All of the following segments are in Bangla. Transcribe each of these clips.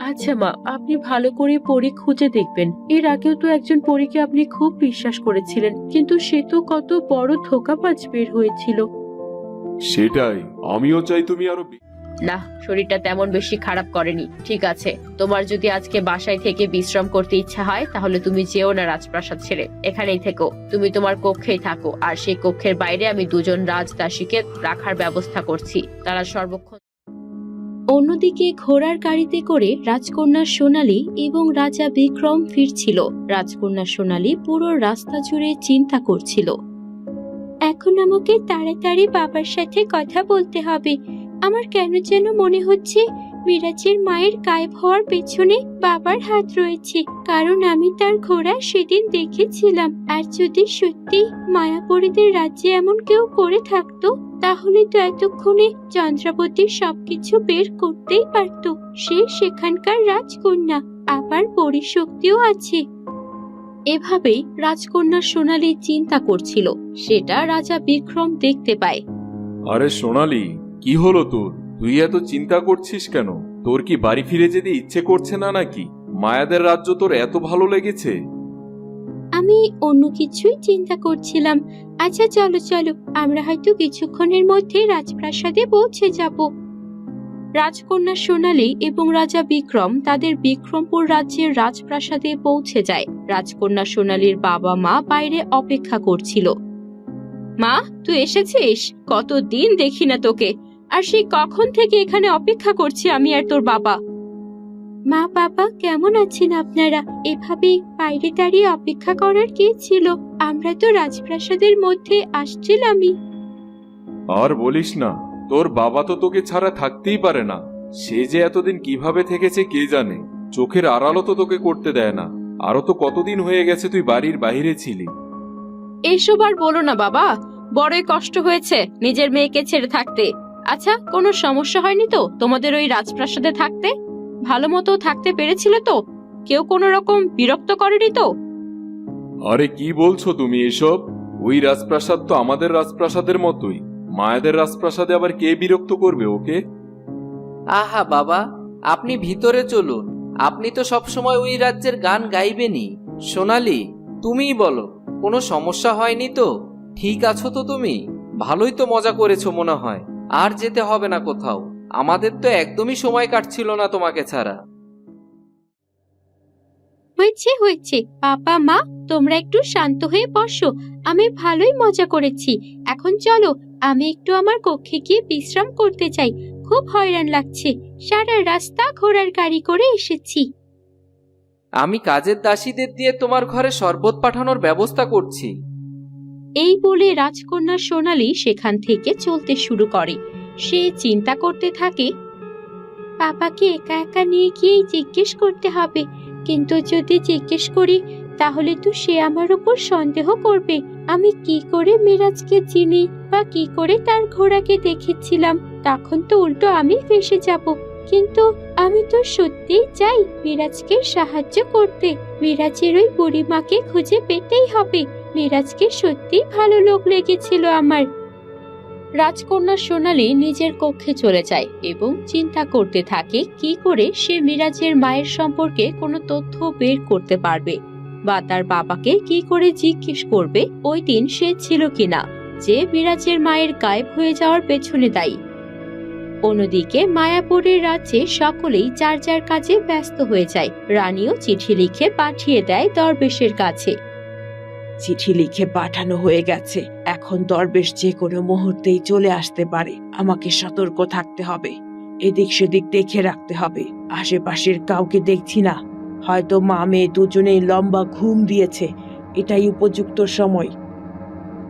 আচ্ছা মা আপনি ভালো করে পরী খুঁজে দেখবেন। এর আগেও তো একজন পরীকে আপনি খুব বিশ্বাস করেছিলেন কিন্তু সে তো কত বড় ধোকাবাজ বের হয়েছিল। সেটাই আমিও চাই তুমি আরও না শরীরটা তেমন বেশি খারাপ করেনি ঠিক আছে। তোমার যদি আজকে বাসায় থেকে বিশ্রাম করতে ইচ্ছা হয় তাহলে তুমি যেও না রাজপ্রাসাদ ছেড়ে এখানেই থেকো। তুমি তোমার কক্ষেই থাকো আর সেই কক্ষের বাইরে আমি দুজন রাজদাসীকে রাখার ব্যবস্থা করছি। তারা সর্বক্ষণ অন্যদিকে ঘোড়ার গাড়িতে করে রাজকন্যা সোনালী এবং রাজা বিক্রম ফিরছিল। রাজকন্যা সোনালী পুরো রাস্তা জুড়ে চিন্তা করছিল। এখন আমাকে তাড়াতাড়ি বাবার সাথে কথা বলতে হবে। আমার কেন যেন মনে হচ্ছে মিরাজের মায়ের গায়েব হওয়ার পেছনে বাবার হাত রয়েছে। কারণ আমি তার ঘোড়া সেদিন দেখেছিলাম। আর যদি সত্যি মায়াপরীদের রাজ্যে এমন কেউ করে থাকতো? তাহলে তো এতক্ষণে চন্দ্রাবতী সবকিছু বের করতেই পারত। সে সেখানকার রাজকন্যা, আবার পরিশক্তিও আছে। এভাবেই রাজকন্যা সোনালী চিন্তা করছিল, সেটা রাজা বিক্রম দেখতে পায়। আরে সোনালি, কি হলো তোর? তুই এত চিন্তা করছিস কেন? তোর কি বাড়ি ফিরে যেতে ইচ্ছে করছে না নাকি? মায়াদের রাজ্য তোর এত ভালো লেগেছে। আমি অন্য কিছুই চিন্তা করছিলাম। আচ্ছা চলো চলো, আমরা হয়তো কিছুক্ষণের মধ্যে রাজপ্রাসাদে পৌঁছে যাব। রাজকন্যা সোনালী এবং রাজা বিক্রম তাদের বিক্রমপুর রাজ্যের রাজপ্রাসাদে পৌঁছে যায়। রাজকন্যা সোনালীর বাবা মা বাইরে অপেক্ষা করছিল। মা, তুই এসেছিস? কতদিন দেখি না তোকে। আর সেই কখন থেকে এখানে অপেক্ষা করছি আমি আর তোর বাবা? মা বাবা কেমন আছেন আপনারা? এভাবে বাইরে দাঁড়িয়ে অপেক্ষা করার কি ছিল? আমরা তো রাজপ্রাসাদের মধ্যে আসছিলামই। আর বলিস না তোর বাবা তো তোকে ছাড়া থাকতেই পারে না। সে যে এতদিন কীভাবে থেকেছে কে জানে? চোখের আড়ালও তো তোকে করতে দেয় না। আরও তো কতদিন হয়ে গেছে তুই বাড়ির বাইরে ছিলি? এইসব আর বলো না বাবা বড়ই কষ্ট হয়েছে নিজের মেয়েকে ছেড়ে থাকতে। আচ্ছা কোনো সমস্যা হয়নি তো তোমাদের ওই রাজপ্রাসাদে থাকতে? ভালো মতো থাকতে পেরেছিলে তো? কেউ কোনো রকম বিরক্ত করেনি তো? আরে কি বলছো তুমি এসব? ওই রাজপ্রাসাদ তো আমাদের রাজপ্রাসাদের মতোই। মায়াদের রাজপ্রাসাদে আবার কে বিরক্ত করবে ওকে? আহা বাবা আপনি ভিতরে চলুন। আপনি তো সবসময় ওই রাজ্যের গান গাইবেনই। সোনালি তুমিই বলো কোনো সমস্যা হয়নি তো? ঠিক আছো তো তুমি? ভালোই তো মজা করেছ মনে হয়। আর যেতে হবে না কোথাও। আমাদের তো একদমই সময় কাটছিল না তোমাকে ছাড়া। হয়েছে হয়েছে। বাবা মা তোমরা একটু শান্ত হয়ে বসো। আমি ভালোই মজা করেছি। এখন চলো আমি একটু আমার কক্ষে গিয়ে বিশ্রাম করতে চাই। খুব হয়রান লাগছে। সারা রাস্তা ঘোড়ার গাড়ি করে এসেছি। আমি কাজের দাসীদের দিয়ে তোমার ঘরে শরবত পাঠানোর ব্যবস্থা করছি। এই বলে রাজকন্যা সোনালী সেখান থেকে চলতে শুরু করে। সে চিন্তা করতে থাকে, বাবাকে একা একা নিয়ে গিয়েই জিজ্ঞেস করতে হবে। কিন্তু যদি জিজ্ঞেস করি, তাহলে তো সে আমার উপর সন্দেহ করবে। আমি কি করে মিরাজকে চিনি বা কি করে তার ঘোড়াকে দেখেছিলাম? তখন তো উল্টো আমি ফেসে যাব। কিন্তু আমি তো সত্যিই চাই মিরাজকে সাহায্য করতে। মিরাজের ওই বুড়িমাকে খুঁজে পেতেই হবে। মিরাজকে সত্যি ভালো লোক লেগেছিল আমার। রাজকন্যা সোনালী নিজের কক্ষে চলে যায় এবং চিন্তা করতে থাকে কি করে সে মিরাজের মায়ের সম্পর্কে কোনো তথ্য বের করতে পারবে বা তার বাবাকে কি করে জিজ্ঞেস করবে, ওই দিন সে ছিল কিনা, যে মিরাজের মায়ের গায়েব হয়ে যাওয়ার পেছনে দায়ী। অন্যদিকে মায়াপুরের রাজ্যে সকলেই যার যার কাজে ব্যস্ত হয়ে যায়, রানীও চিঠি লিখে পাঠিয়ে দেয় দরবেশের কাছে। চিঠি লিখে পাঠানো হয়ে গেছে। এখন দরবেশ যে কোনো মুহূর্তেই চলে আসতে পারে। আমাকে সতর্ক থাকতে হবে। এদিক সেদিক দেখে রাখতে হবে। আশেপাশের কাউকে দেখছি না। হয়তো মা মেয়ে দুজনেই লম্বা ঘুম দিয়েছে। এটাই উপযুক্ত সময়।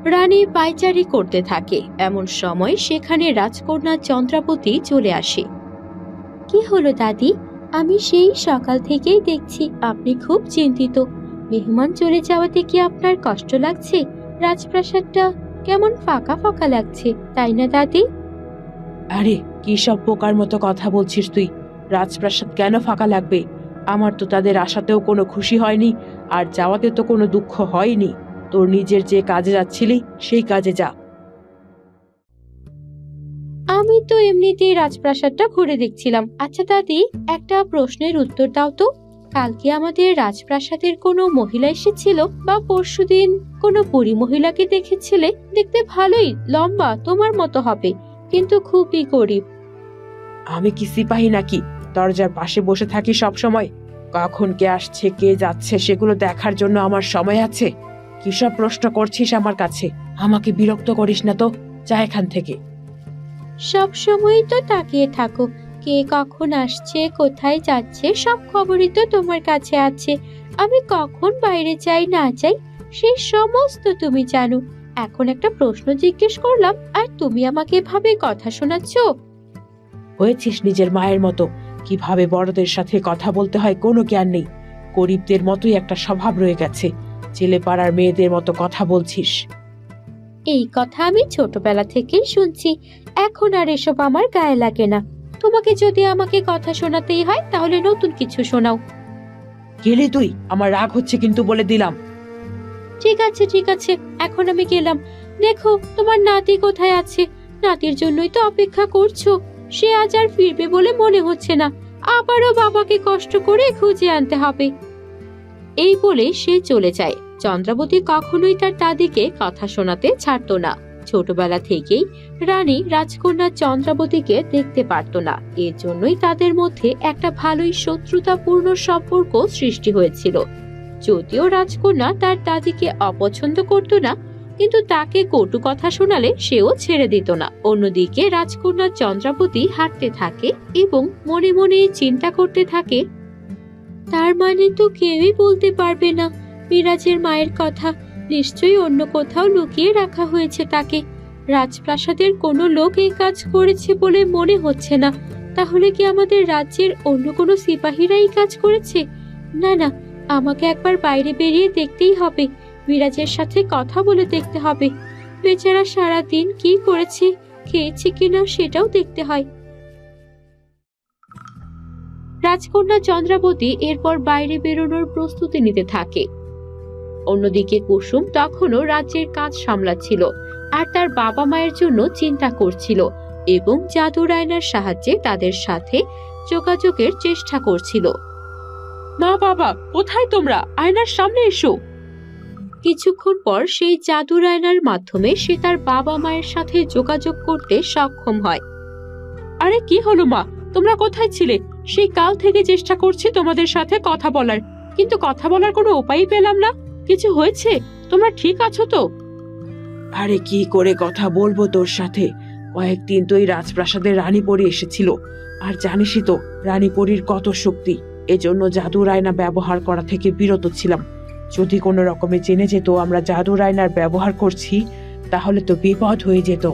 রানী পায়চারি করতে থাকে। এমন সময় সেখানে রাজকন্যা চন্দ্রাবতী চলে আসে। কি হলো দাদি? আমি সেই সকাল থেকেই দেখছি। আপনি খুব চিন্তিত। মেহমান চলে যাওয়াতে কি আপনার কষ্ট লাগছে? রাজপ্রাসাদটা কেমন ফাঁকা ফাঁকা লাগছে তাই না দাদি? আরে কি সব পোকার মতো কথা বলছিস তুই? রাজপ্রাসাদ কেন ফাঁকা লাগবে? আমার তো তাদের আশাতেও কোনো খুশি হয়নি আর যাওয়াতে তো কোনো দুঃখ হয়নি। তোর নিজের যে কাজে যাচ্ছিলি সেই কাজে যা। আমি তো এমনিতেই রাজপ্রাসাদটা ঘুরে দেখছিলাম। আচ্ছা দাদি একটা প্রশ্নের উত্তর দাও তো। কালকে আমাদের রাজপ্রাসাদের কোনো মহিলা এসেছিল বা পরশুদিন কোনো বুড়ি মহিলাকে দেখেছিলে? দেখতে ভালোই লম্বা তোমার মতো হবে কিন্তু খুবই গরিব। আমি কি সিপাহী নাকি? দরজার পাশে বসে থাকি সব সময় কখন কে আসছে কে যাচ্ছে সেগুলো দেখার জন্য আমার সময় আছে। কি সব প্রশ্ন করছিস আমার কাছে? আমাকে বিরক্ত করিস না তো যা এখান থেকে। সব সময় তো তাকিয়ে থাকো কে কখন আসছে কোথায় যাচ্ছে সব খবরই তো তোমার কাছে আছে। আমি কখন বাইরে যাই না যাই সেই সমস্ত তুমি জানো। এখন একটা প্রশ্ন জিজ্ঞেস করলাম আর তুমি আমাকে এভাবে কথা শোনাচ্ছ? হয়েছিস নিজের মায়ের মতো। কীভাবে বড়দের সাথে কথা বলতে হয় কোনো জ্ঞান নেই। গরিবদের মতোই একটা স্বভাব রয়ে গেছে। ছেলে পাড়ার মেয়েদের মতো কথা বলছিস। এই কথা আমি ছোটবেলা থেকেই শুনছি। এখন আর এসব আমার গায়ে লাগে না। তোমাকে যদি আমাকে কথা শোনাতেই হয় তাহলে নতুন কিছু শোনাও। গেলি তুই? আমার রাগ হচ্ছে কিন্তু বলে দিলাম। ঠিক আছে ঠিক আছে এখন আমি গেলাম। দেখো তোমার নাতি কোথায় আছে? নাতির জন্যই তো অপেক্ষা করছ। সে আজ আর ফিরবে বলে মনে হচ্ছে না। আবারও বাবাকে কষ্ট করে খুঁজে আনতে হবে। এই বলে সে চলে যায়। চন্দ্রাবতী কখনোই তার দাদিকে কথা শোনাতে ছাড়তো না। ছোটবেলা থেকেই রানী রাজকন্যা চন্দ্রাবতীকে দেখতে পারত না। এর জন্যই তাদের মধ্যে একটা ভালোই শত্রুতাপূর্ণ সম্পর্ক সৃষ্টি হয়েছিল। যদিও রাজকন্যা তার দাদিকে অপছন্দ করত না, কিন্তু তাকে কটু কথা শোনালে সেও ছেড়ে দিত না। অন্যদিকে রাজকন্যা চন্দ্রাবতী হাঁটতে থাকে এবং মনে মনে চিন্তা করতে থাকে, তার মানে তো কেউই বলতে পারবে না, মিরাজের মায়ের কথা। নিশ্চয়ই অন্য কোথাও লুকিয়ে রাখা হয়েছে তাকে। রাজপ্রাসাদের কোনো লোক এই কাজ করেছে বলে মনে হচ্ছে না। তাহলে কি আমাদের রাজ্যের অন্য কোনো সিপাহীরা এই কাজ করেছে? না না, আমাকে একবার বাইরে বেরিয়ে দেখতেই হবে। মিরাজের সাথে কথা বলে দেখতে হবে। বেচারা সারা দিন কি করেছে, খেয়েছে কিনা সেটাও দেখতে হয়। রাজকন্যা চন্দ্রাবতী এরপর বাইরে বেরোনোর প্রস্তুতি নিতে থাকে। অন্যদিকে কুসুম তখনও রাজ্যের কাজ সামলাচ্ছিল আর তার বাবা মায়ের জন্য চিন্তা করছিল এবং জাদুর আয়নার সাহায্যে তাদের সাথে যোগাযোগের চেষ্টা করছিল। মা বাবা কোথায় তোমরা? আয়নার সামনে এসো। কিছুক্ষণ পর সেই জাদুর আয়নার মাধ্যমে সে তার বাবা মায়ের সাথে যোগাযোগ করতে সক্ষম হয়। আরে কি হলো মা? তোমরা কোথায় ছিলে? সেই কাল থেকে চেষ্টা করছি তোমাদের সাথে কথা বলার কিন্তু কথা বলার কোনো উপায়ই পেলাম না। কিছু হয়েছে? তোমরা ঠিক আছো তো? আরে কি করে কথা বলব তোর সাথে? কয়েকদিন তো এই রাজপ্রাসাদের রানীপরি এসেছিল। আর জানিসই তো রানীপরির কত শক্তি। এজন্য জাদুর আয়না ব্যবহার করা থেকে বিরত ছিলাম। যদি কোনো রকমে জেনে যেত আমরা জাদুর আয়নার ব্যবহার করছি তাহলে তো বিপদ হয়ে যেত।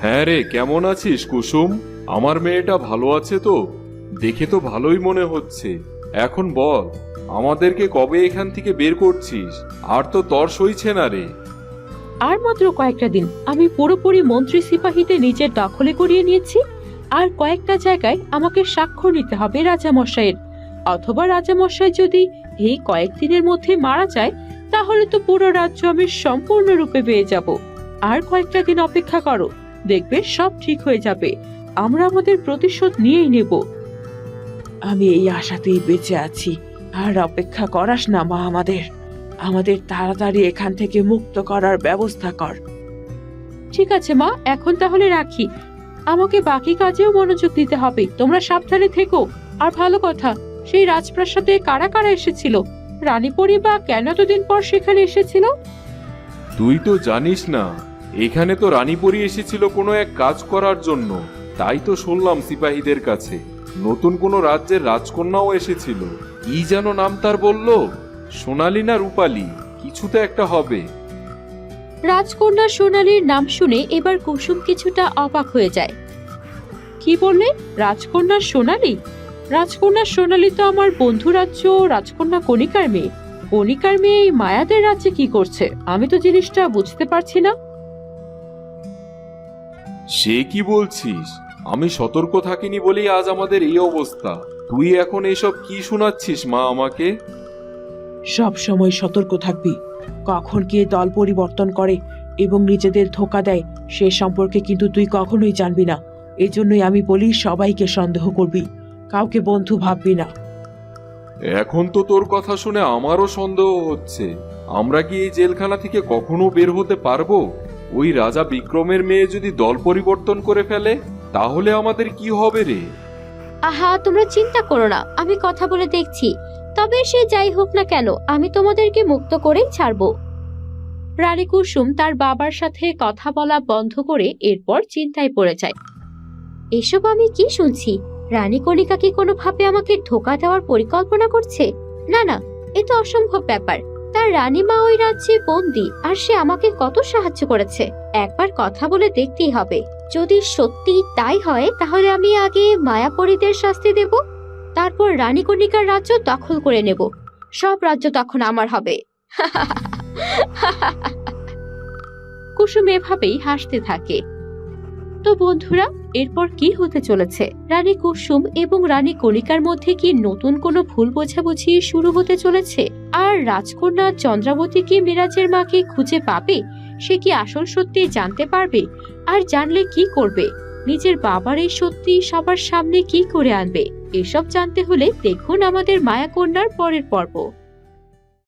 হ্যাঁ রে কেমন আছিস কুসুম? আমার মেয়েটা ভালো আছে তো? দেখে তো ভালোই মনে হচ্ছে। এখন বল। আমাদেরকে কবে এখান থেকে বের করছিস? আর তো তর সইছে না রে। আর মাত্র কয়েকটা দিন আমি পুরোপুরি মন্ত্রী সিপাহীতে নিজের দখলে করিয়ে নিয়েছি আর কয়েকটা জায়গায় আমাকে স্বাক্ষর নিতে হবে রাজামশাইয়ের। অথবা রাজামশাই যদি এই কয়েকদিনের মধ্যে মারা যায় তাহলে তো পুরো রাজ্য আমি সম্পূর্ণরূপে পেয়ে যাব। আর কয়েকটা দিন অপেক্ষা করো দেখবে সব ঠিক হয়ে যাবে। আমরা আমাদের প্রতিশোধ নিয়েই নেব। আমি এই আশাতেই বেঁচে আছি। আর অপেক্ষা করাস না মা আমাদের। আমাদের তাড়াতাড়ি এখান থেকে মুক্ত করার ব্যবস্থা কর। ঠিক আছে মা এখন তাহলে রাখি। আমাকে বাকি কাজেও মনোযোগ দিতে হবে। তোমরা সাবধানে থেকো। আর ভালো কথা সেই রাজপ্রাসাদে কারা কারা এসেছিল? রানীপুরি বা কেন এতদিন পর সেখানে এসেছিল? তুই তো জানিস না এখানে তো রানীপুরি এসেছিল কোনো এক কাজ করার জন্য। তাই তো শুনলাম সিপাহীদের কাছে। নতুন কোনো রাজ্যের রাজকন্যাও এসেছিল। কি যেন নাম তার বলল? সোনালী না রূপালী? কিছু তো একটা হবে। রাজকন্যা সোনালীর নাম শুনে এবার কুসুম কিছুটা অবাক হয়ে যায়। কি বললে? রাজকন্যা সোনালী? রাজকন্যা সোনালী তো আমার বন্ধু রাজ্য রাজকন্যা কণিকার মেয়ে। কণিকার মেয়ে এই মায়াদের রাজ্যে কি করছে? আমি তো জিনিসটা বুঝতে পারছি না। সে কি বলছিস? আমি সতর্ক থাকিনি বলেই আজ আমাদের এই অবস্থা। তুই এখন এসব কি শোনাচ্ছিস মা আমাকে? সব সময় সতর্ক থাকবি। কখন কে দল পরিবর্তন করে এবং নিজেদের ধোকা দেয় সে সম্পর্কে কিন্তু তুই কখনোই জানবি না। এজন্যই আমি বলি সবাইকে সন্দেহ করবি। কাউকে বন্ধু ভাববি না। এখন তো তোর কথা শুনে আমারও সন্দেহ হচ্ছে। আমরা কি এই জেলখানা থেকে কখনো বের হতে পারব? ওই রাজা বিক্রমের মেয়ে যদি দল পরিবর্তন করে ফেলে তাহলে আমাদের কি হবে রে? আহা, তোমরা চিন্তা করো না, আমি কথা বলে দেখছি। তবে সে যাই হোক না কেন, আমি তোমাদেরকে মুক্ত করেই ছাড়বো। রানী কুসুম তার বাবার সাথে কথা বলা বন্ধ করে এরপর চিন্তায় পড়ে যায়। এসব আমি কি শুনছি? রানী কণিকা কি কোনোভাবে আমাকে ধোকা দেওয়ার পরিকল্পনা করছে? না না, এ তো অসম্ভব ব্যাপার। তার রানীমা ওই রাজ্যে বন্দি, আর সে আমাকে কত সাহায্য করেছে? একবার কথা বলে দেখতেই হবে। যদি সত্যি তাই হয়, তাহলে আমি আগে মায়াপরীদের শাস্তি দেব, তারপর রানীকণিকার রাজ্য দখল করে নেব। সব রাজ্য তখন আমার হবে। কুসুম এভাবেই হাসতে থাকে। তো বন্ধুরা, এরপর কি হতে চলেছে? রানী কুসুম এবং রানী কণিকার মধ্যে কি নতুন কোনো ভুল বোঝাবুঝি শুরু হতে চলেছে? আর রাজকন্যা চন্দ্রাবতী কি মিরাজের মাকে খুঁজে পাবে? সে কি আসল সত্যি জানতে পারবে? আর জানলে কি করবে? নিজের বাবার এই সত্যি সবার সামনে কি করে আনবে? এসব জানতে হলে দেখুন আমাদের মায়াকন্যার পরের পর্ব।